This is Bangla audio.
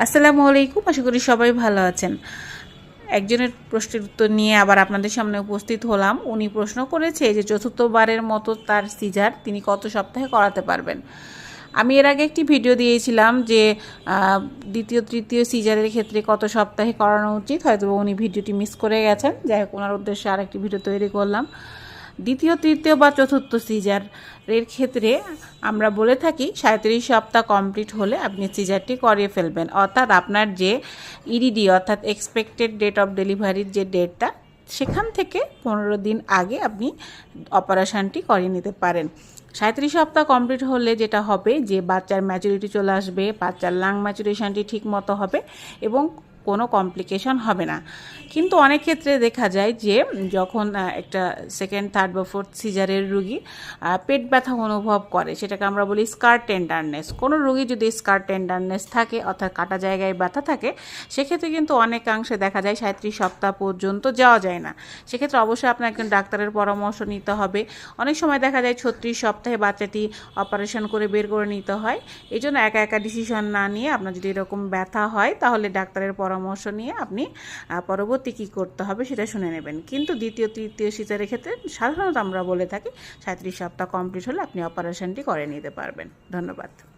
আসসালামু আলাইকুম আশা করি সবাই ভালো আছেন। একজনের প্রশ্নের উত্তর নিয়ে আবার আপনাদের সামনে উপস্থিত হলাম। উনি প্রশ্ন করেছে যে চতুর্থবারের মতো তার সিজার তিনি কত সপ্তাহে করাতে পারবেন? আমি এর আগে একটি ভিডিও দিয়েছিলাম যে দ্বিতীয়, তৃতীয় সিজারের ক্ষেত্রে কত সপ্তাহে করানো উচিত হয়তো উনি ভিডিওটি মিস করে গেছেন। যাই হোক, ওনার উদ্দেশ্যে আরেকটি ভিডিও তৈরি করলাম। দ্বিতীয়, তৃতীয় বা চতুর্থ সিজারের ক্ষেত্রে আমরা বলে থাকি সাঁত্রিশ সপ্তাহ কমপ্লিট হলে আপনি সিজারটি করিয়ে ফেলবেন। অর্থাৎ আপনার যে ইডিডি অর্থাৎ এক্সপেক্টেড ডেট অফ ডেলিভারির যে ডেটটা সেখান থেকে পনেরো দিন আগে আপনি অপারেশনটি করিয়ে নিতে পারেন। সাঁত্রিশ সপ্তাহ কমপ্লিট হলে যেটা হবে যে বাচ্চার ম্যাচুরিটি চলে আসবে, বাচ্চার লাং ম্যাচুরেশনটি ঠিক মতো হবে এবং কোনো কমপ্লিকেশন হবে না। কিন্তু অনেক ক্ষেত্রে দেখা যায় যে, যখন একটা সেকেন্ড থার্ড বা ফোর্থ সিজারের রুগী পেট ব্যথা অনুভব করে, সেটাকে আমরা বলি স্কার টেন্ডারনেস কোনো রুগী যদি স্কার টেন্ডারনেস থাকে, অর্থাৎ কাটা জায়গায় ব্যথা থাকে, সেক্ষেত্রে কিন্তু অনেকাংশে দেখা যায় সাঁত্রিশ সপ্তাহ পর্যন্ত যাওয়া যায় না। সেক্ষেত্রে অবশ্যই আপনার একজন ডাক্তারের পরামর্শ নিতে হবে। অনেক সময় দেখা যায় ছত্রিশ সপ্তাহে বাচ্চাটি অপারেশন করে বের করে নিতে হয়। এই জন্য একা একা ডিসিশন না নিয়ে আপনার যদি এরকম ব্যথা হয়, তাহলে ডাক্তারের পরামর্শ নিয়ে আপনি পরবর্তী কী করতে হবে সেটা শুনে নেবেন। কিন্তু দ্বিতীয়, তৃতীয় সিজারের ক্ষেত্রে সাধারণত আমরা বলে থাকি সাঁত্রিশ সপ্তাহ কমপ্লিট হলে আপনি অপারেশনটি করে নিতে পারবেন। ধন্যবাদ।